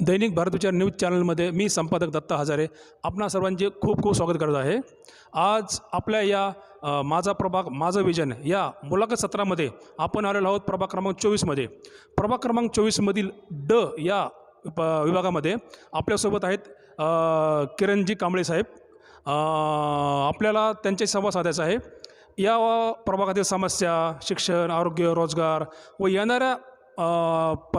दैनिक भारतविचार news चॅनलमध्ये मी संपादक दत्ता हजारे आपणा सर्वांचे खूप खूप स्वागत करत आहे. आज आपल्या या माझा प्रभाग माझं विजन या मुलाखत सत्रामध्ये आपण आलेलो आहोत प्रभाग क्रमांक चोवीसमध्ये. प्रभाग क्रमांक चोवीसमधील ड या प विभागामध्ये आपल्यासोबत आहेत किरणजी कांबळे साहेब. आपल्याला त्यांचे संवाद साधायचा आहे. या प्रभागातील समस्या शिक्षण आरोग्य रोजगार व येणाऱ्या प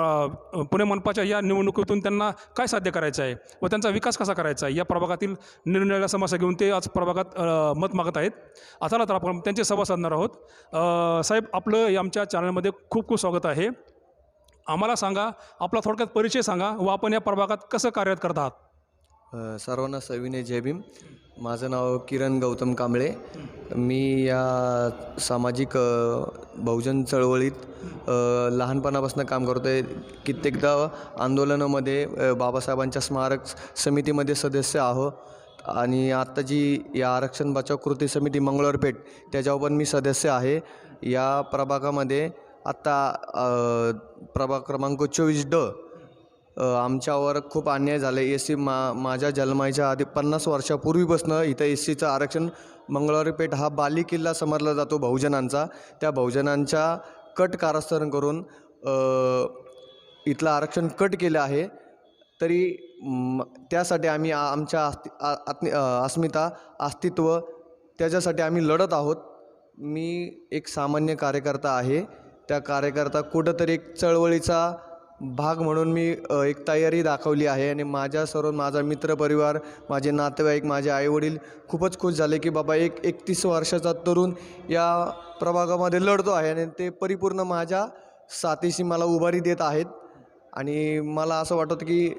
पुणे मनपाच्या या निवडणुकीतून त्यांना काय साध्य करायचं आहे व त्यांचा विकास कसा करायचा आहे या प्रभागातील निरनिराळ्या समस्या घेऊन ते आज प्रभागात मत मागत आहेत. आता तर आपण त्यांचे सभा साधणार आहोत. साहेब आपलं आमच्या चॅनलमध्ये खूप खूप स्वागत आहे. आम्हाला सांगा आपला थोडक्यात परिचय सांगा व आपण या प्रभागात कसं कार्यरत करत आहात? सर्वांना सविनय जय भीम. माझं नाव किरण गौतम कांबळे. मी या सामाजिक बहुजन चळवळीत लहानपणापासून काम करतो आहे कित्येकदा आंदोलनामध्ये बाबासाहेबांच्या स्मारक समितीमध्ये सदस्य आहो आणि आत्ता जी या आरक्षण बचाव कृती समिती मंगळवारपेठ त्याच्यावर पण मी सदस्य आहे. या प्रभागामध्ये आत्ता प्रभाग क्रमांक चोवीस ड आमच्यावर खूप अन्याय झाला. एस सी मा माझ्या जन्मायच्या आधी पन्नास वर्षापूर्वीपासून इथं एस सीचं आरक्षण मंगळवारी पेठ हा बाली किल्ला समजला जातो बहुजनांचा. त्या बहुजनांच्या कट कारस्थान करून इथलं आरक्षण कट केलं आहे. तरी त्यासाठी आम्ही आ- आमच्या आस्ति आत्मी अस्मिता अस्तित्व त्याच्यासाठी आम्ही लढत आहोत. मी एक सामान्य कार्यकर्ता आहे. त्या कार्यकर्ता कुठंतरी एक चळवळीचा भाग म्हणून मी एक तयारी दाखवली आहे आणि माझ्या सर्व माझा मित्रपरिवार माझे नातेवाईक माझे आईवडील खूपच खुश झाले की बाबा एक एकतीस वर्षाचा तरुण या प्रभागामध्ये लढतो आहे आणि ते परिपूर्ण माझ्या साथीशी मला उभारी देत आहेत. आणि मला असं वाटतं की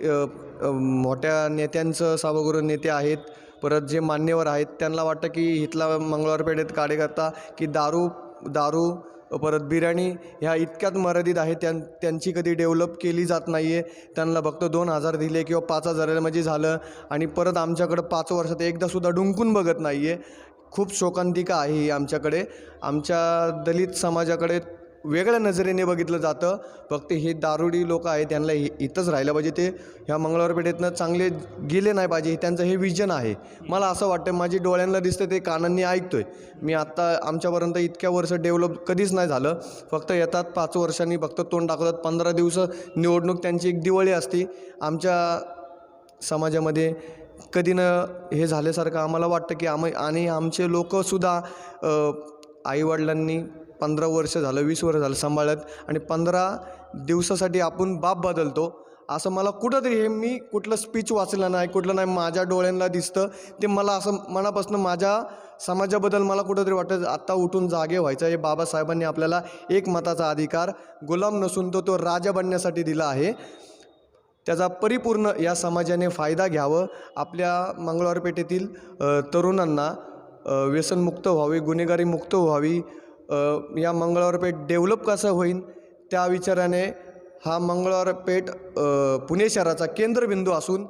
मोठ्या नेत्यांचं सभागृह नेते आहेत परत जे मान्यवर आहेत त्यांना वाटतं की इथला मंगळवारपेठेत कार्यकर्ता की दारू दारू परत बिर्याणी ह्या इतक्यात मर्यादित आहे त्यां त्यांची कधी डेव्हलप केली जात नाही आहे त्यांना फक्त दोन हजार दिले किंवा पाच हजार म्हणजे झालं आणि परत आमच्याकडं पाच वर्षात एकदासुद्धा डुंकून बघत नाही आहे खूप शोकांतिका आहे ही आमच्याकडे. आमच्या दलित समाजाकडे वेगळ्या नजरेने बघितलं जातं. फक्त हे दारुडी लोक आहेत त्यांना इ- इथंच राहिलं पाहिजे. ते ह्या मंगळवारपेठेतनं चांगले गेले नाही पाहिजे. हे त्यांचं हे विजन आहे. मला असं वाटतं माझी डोळ्यांना दिसतं ते कानांनी ऐकतोय. मी आत्ता आमच्यापर्यंत इतक्या वर्ष डेव्हलप कधीच नाही झालं. फक्त येतात पाच वर्षांनी फक्त तोंड दाखवतात. पंधरा दिवस निवडणूक त्यांची एक दिवाळी असते. आमच्या समाजामध्ये कधी न हे झाल्यासारखं आम्हाला वाटतं की आम आणि आमचे लोकसुद्धा आईवडिलांनी पंधरा वर्ष झालं वीस वर्ष झालं सांभाळत आणि पंधरा दिवसासाठी आपण बाप बदलतो. असं मला कुठंतरी हे मी कुठलं स्पीच वाचलं नाही कुठलं नाही माझ्या डोळ्यांना दिसतं. ते मला असं मनापासून माझ्या समाजाबद्दल मला कुठंतरी वाटतं आत्ता उठून जागे व्हायचं. हे बाबासाहेबांनी आपल्याला एक मताचा अधिकार गुलाम नसून तो तो राजा बनण्यासाठी दिला आहे. त्याचा परिपूर्ण या समाजाने फायदा घ्यावं. आपल्या मंगळवारपेठेतील तरुणांना व्यसनमुक्त व्हावी गुन्हेगारी मुक्त व्हावी या मंगळवारपेठ डेव्हलप कसं होईल त्या विचाराने हा मंगळवारपेठ पेठ पुणे शहराचा केंद्रबिंदू असून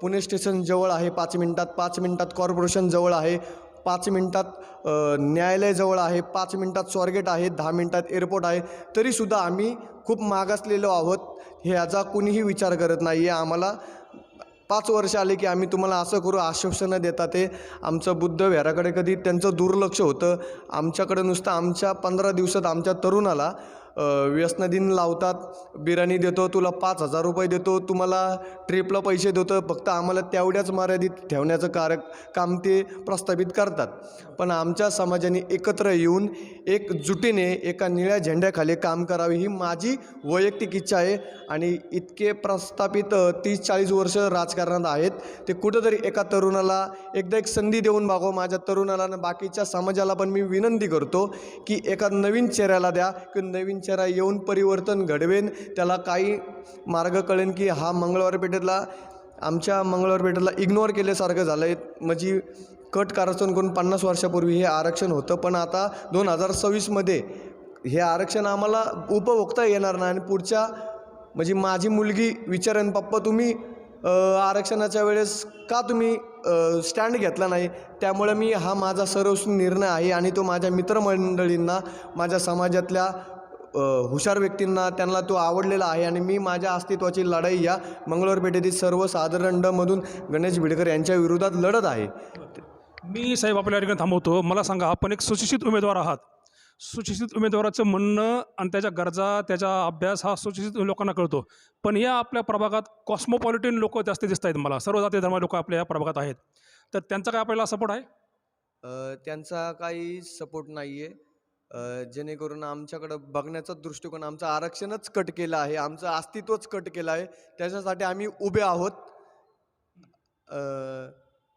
पुणे स्टेशन जवळ आहे पाच मिनटात पाच मिनटात कॉर्पोरेशन जवळ आहे पाच मिनटात न्यायालयजवळ न्यायालय जवळ आहे पाच मिनटात स्वारगेट आहे दहा मिनटात एअरपोर्ट आहे तरीसुद्धा आम्ही खूप मागासलेलो आहोत हे याचा कुणीही विचार करत नाही आहे आम्हाला. पाच वर्ष आले की आम्ही तुम्हाला असं करू आश्वासनं देता ते. आमचं बुद्ध विहाराकडे कधी त्यांचं दुर्लक्ष होतं. आमच्याकडे नुसतं आमच्या पंधरा दिवसात आमच्या तरुणाला व्यसनदिन लावतात. बिर्याणी देतो तुला पाच हजार रुपये देतो तुम्हाला ट्रिपला पैसे देतो फक्त आम्हाला तेवढ्याच मर्यादित ठेवण्याचं कार काम ते प्रस्थापित करतात. पण आमच्या समाजाने एकत्र येऊन एकजुटीने एका निळ्या झेंड्याखाली काम करावे ही माझी वैयक्तिक इच्छा आहे आणि इतके प्रस्थापित तीस चाळीस वर्ष राजकारणात आहेत. ते कुठंतरी एका तरुणाला एकदा एक संधी देऊन बघावं माझ्या तरुणाला आणि बाकीच्या समाजाला पण मी विनंती करतो की एका नवीन चेहऱ्याला द्या की नवीन चेहरा येऊन परिवर्तन घडवेन त्याला काही मार्ग कळेन की हा मंगळवार पेठेतला आमच्या मंगळवार पेठेला इग्नोर केल्यासारखं झालं आहे म्हणजे कट कारस्थान करून पन्नास वर्षापूर्वी हे आरक्षण होतं पण आता दोन हजार सव्वीसमध्ये हे आरक्षण आम्हाला उपभोगता येणार नाही आणि पुढच्या म्हणजे माझी मुलगी विचारेन पप्पा तुम्ही आरक्षणाच्या वेळेस का तुम्ही स्टँड घेतला नाही? त्यामुळे मी हा माझा सर्वस्वी निर्णय आहे आणि तो माझ्या मित्रमंडळींना माझ्या समाजातल्या हुशार व्यक्तींना त्यांना तो आवडलेला आहे आणि मी माझ्या अस्तित्वाची लढाई या मंगळवार पेठेतील सर्वसाधारण डमधून गणेश बिडकर यांच्या विरोधात लढत आहे. मी साहेब आपल्या ठिकाणी थांबवतो. मला सांगा आपण एक सुशिक्षित उमेदवार आहात. सुशिक्षित उमेदवाराचं म्हणणं आणि त्याच्या गरजा त्याचा अभ्यास हा सुशिक्षित लोकांना कळतो. पण या आपल्या प्रभागात कॉस्मोपॉलिटन लोक जास्त दिसत आहेत मला. सर्व जाती धर्म लोक आपल्या या प्रभागात आहेत. तर त्यांचा काय आपल्याला सपोर्ट आहे? त्यांचा काही सपोर्ट नाही आहे जेणेकरून आमच्याकडं बघण्याचा दृष्टिकोन आमचं आरक्षणच कट केलं आहे आमचं अस्तित्वच कट केलं आहे. त्याच्यासाठी आम्ही उभे आहोत.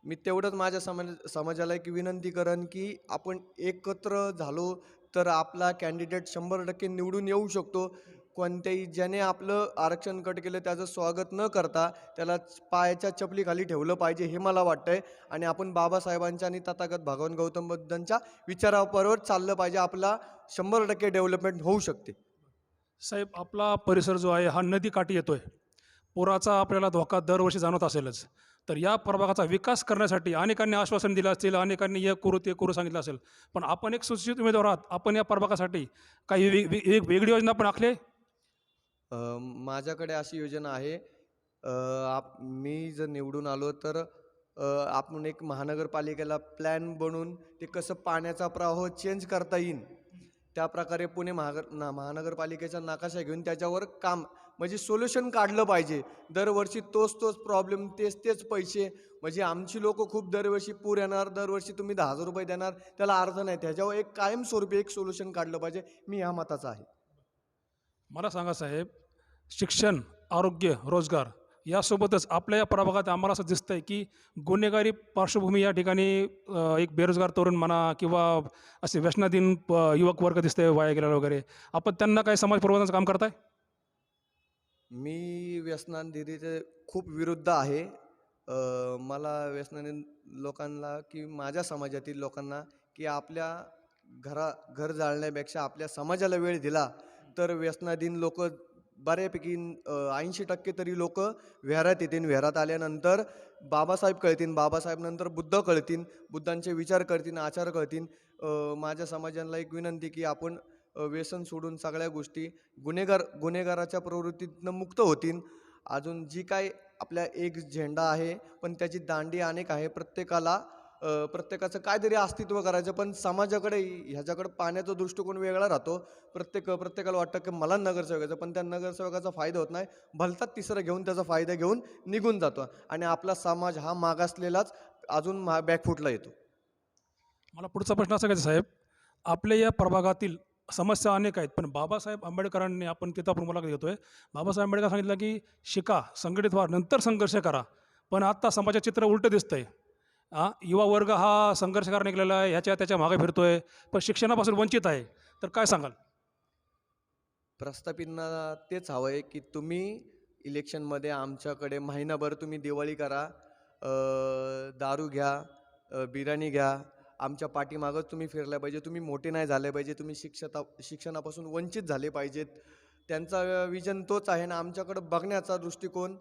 मी तेवढंच माझ्या समाज समाजाला एक विनंती करेन की आपण एकत्र झालो तर आपला कॅन्डिडेट शंभर टक्के निवडून येऊ शकतो. कोणत्याही ज्याने आपलं आरक्षण कट केलं त्याचं स्वागत न करता त्याला पायाच्या चपलीखाली ठेवलं पाहिजे हे मला वाटतं आहे आणि आपण बाबासाहेबांच्या आणि तथागत भगवान गौतम बुद्धांच्या विचाराबरोबर चाललं पाहिजे. आपला शंभर टक्के डेव्हलपमेंट होऊ शकते. साहेब आपला परिसर जो आहे हा नदीकाठी येतो आहे पुराचा आपल्याला धोका दरवर्षी जाणवत असेलच. तर या प्रभागाचा विकास करण्यासाठी अनेकांनी आश्वासन दिलं असतील अनेकांनी हे करू ते करू सांगितलं असेल. पण आपण एक सुशिक्षित उमेदवार आहात. आपण या प्रभागासाठी काही वेग एक वेगळी योजना पण आखली माझ्याकडे अशी योजना आहे. आप मी जर निवडून आलो तर आपण एक महानगरपालिकेला प्लॅन बनवून ते कसं पाण्याचा प्रवाह चेंज करता येईल त्या प्रकारे पुणे महागर ना महानगरपालिकेचा नकाशा घेऊन त्याच्यावर काम म्हणजे सोल्युशन काढलं पाहिजे. दरवर्षी तोच तोच प्रॉब्लेम तेच तेच पैसे म्हणजे आमची लोक खूप दरवर्षी पूर येणार दरवर्षी तुम्ही दहा हजार रुपये देणार त्याला अर्थ नाही. त्याच्यावर एक कायमस्वरूपी एक सोल्युशन काढलं पाहिजे. मी ह्या मताचा आहे. मला सांगा साहेब शिक्षण आरोग्य रोजगार यासोबतच आपल्या या प्रभागात आम्हाला असं दिसतं आहे की गुन्हेगारी पार्श्वभूमी या ठिकाणी एक बेरोजगार तरुण म्हणा किंवा असे व्यसनाधीन प- युवक वर्ग दिसते वाया गेलेला वगैरे. आपण त्यांना काही समाज प्रबोधनाचं काम करताय? मी व्यसनाधीनीचे खूप विरुद्ध आहे. अ, मला व्यसनाधीन लोकांना की माझ्या समाजातील लोकांना की आपल्या घरा घर जाळण्यापेक्षा आपल्या समाजाला वेळ दिला तर व्यसनाधीन लोक बऱ्यापैकी ऐंशी टक्के तरी लोक विहारात येतील. विहारात आल्यानंतर बाबासाहेब कळतील. बाबासाहेब नंतर बुद्ध कळतील. बुद्धांचे विचार करतील आचार कळतील माझ्या समाजाला एक विनंती की आपण व्यसन सोडून सगळ्या गोष्टी गुन्हेगार गुन्हेगाराच्या प्रवृत्तीतनं मुक्त होतील. अजून जी काय आपल्या एक झेंडा आहे पण त्याची दांडी अनेक आहे. प्रत्येकाला प्रत्येकाचं काहीतरी अस्तित्व करायचं पण समाजाकडे ह्याच्याकडे पाण्याचा दृष्टिकोन वेगळा राहतो. प्रत्येक प्रत्येकाला वाटतं की मला नगरसेवकाचं पण त्या नगरसेवकाचा फायदा होत नाही. भलताच तिसरं घेऊन त्याचा फायदा घेऊन निघून जातो. आणि आपला समाज हा मागासलेलाच अजून मा बॅकफुटला येतो. मला पुढचा प्रश्न असा घ्यायचा साहेब. आपल्या या प्रभागातील समस्या अनेक आहेत पण बाबासाहेब आंबेडकरांनी आपण तिथं आपण मुलाखत घेतोय. बाबासाहेब आंबेडकर सांगितलं की शिका संघटित व्हा नंतर संघर्ष करा. पण आत्ता समाजाचे चित्र उलटं दिसतंय. हां युवा वर्ग हा संघर्ष करा निघलेला आहे ह्याच्या त्याच्यामागे फिरतो आहे पण शिक्षणापासून वंचित आहे. तर काय सांगाल? प्रस्थापितना तेच हवं आहे की तुम्ही इलेक्शनमध्ये आमच्याकडे महिनाभर तुम्ही दिवाळी करा अ, दारू घ्या बिर्याणी घ्या आमच्या पाठीमागंच तुम्ही फिरल्या पाहिजे तुम्ही मोठे नाही झाले पाहिजे तुम्ही शिक्षता शिक्षणापासून वंचित झाले पाहिजेत. त्यांचा विजन तोच आहे ना आमच्याकडं बघण्याचा दृष्टिकोन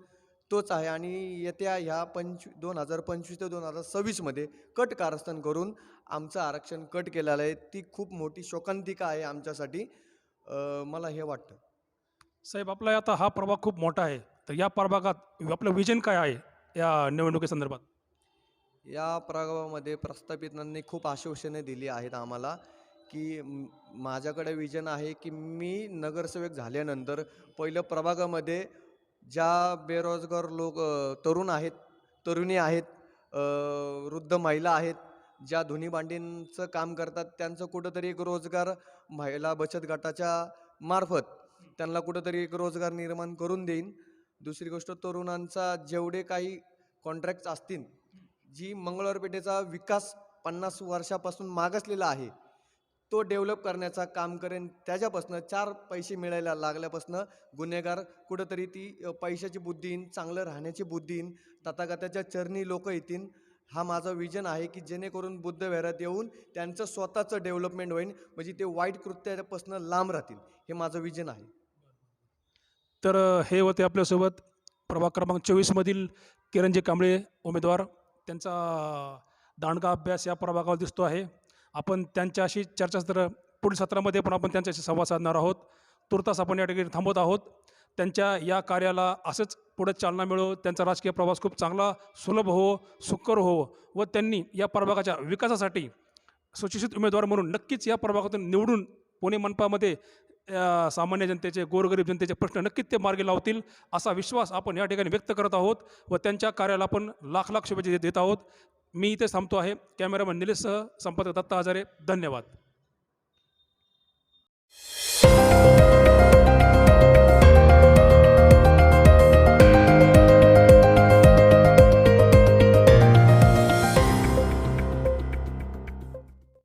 तोच आहे आणि येत्या ह्या पंचवी दोन हजार पंचवीस ते दोन हजार सव्वीसमध्ये कट कारस्थान करून आमचं आरक्षण कट केलेलं आहे. ती खूप मोठी शोकांतिका आहे आमच्यासाठी. मला हे वाटतं. साहेब आपला आता हा प्रभाग खूप मोठा आहे. तर या प्रभागात आपलं विजन काय आहे या निवडणुकीसंदर्भात? या प्रभावामध्ये प्रस्थापितांनी खूप आश्वासने दिली आहेत आम्हाला की माझ्याकडे विजन आहे की मी नगरसेवक झाल्यानंतर पहिलं प्रभागामध्ये ज्या बेरोजगार लोक तरुण आहेत तरुणी आहेत वृद्ध महिला आहेत ज्या धुनी भांडींचं काम करतात त्यांचं कुठंतरी एक रोजगार महिला बचत गटाच्या मार्फत त्यांना कुठंतरी एक रोजगार निर्माण करून देईन. दुसरी गोष्ट तरुणांचा जेवढे काही कॉन्ट्रॅक्ट्स असतील जी मंगळवार पेठेचा विकास पन्नास वर्षापासून मागासलेला आहे तो डेव्हलप करण्याचा काम करेन. त्याच्यापासून चार पैसे मिळायला लागल्यापासून गुन्हेगार कुठंतरी ती पैशाची बुद्धी येईन चांगलं राहण्याची बुद्धी येईन. तथागताच्या चरणी लोक येतील. हा माझा विजन आहे की जेणेकरून बुद्ध बुद्धविहारात येऊन त्यांचं स्वतःचं डेव्हलपमेंट होईल म्हणजे ते वाईट कृत्यापासून लांब राहतील. हे माझं विजन आहे. तर हे होते आपल्यासोबत प्रभाग क्रमांक चोवीसमधील किरणजी कांबळे उमेदवार. त्यांचा दांडगा अभ्यास या प्रभागावर दिसतो आहे. आपण त्यांच्याशी चर्चासत्र पुढील सत्रामध्ये पण आपण त्यांच्याशी संवाद साधणार आहोत. तुर्तास आपण या ठिकाणी थांबवत आहोत. त्यांच्या या कार्याला असंच पुढे चालना मिळो. त्यांचा राजकीय प्रवास खूप चांगला सुलभ हो सुकर हो व त्यांनी या प्रभागाच्या विकासासाठी सुशिक्षित उमेदवार म्हणून नक्कीच या प्रभागातून निवडून पुणे मनपामध्ये सामान्य जनतेचे गोरगरीब जनतेचे प्रश्न नक्कीच ते मार्गी लावतील असा विश्वास आपण या ठिकाणी व्यक्त करत आहोत व त्यांच्या कार्याला आपण लाख लाख शुभेच्छा देत आहोत. मी इथे थांबतो आहे. कॅमेरामन निलेशसह संपादक दत्ता हजारे धन्यवाद.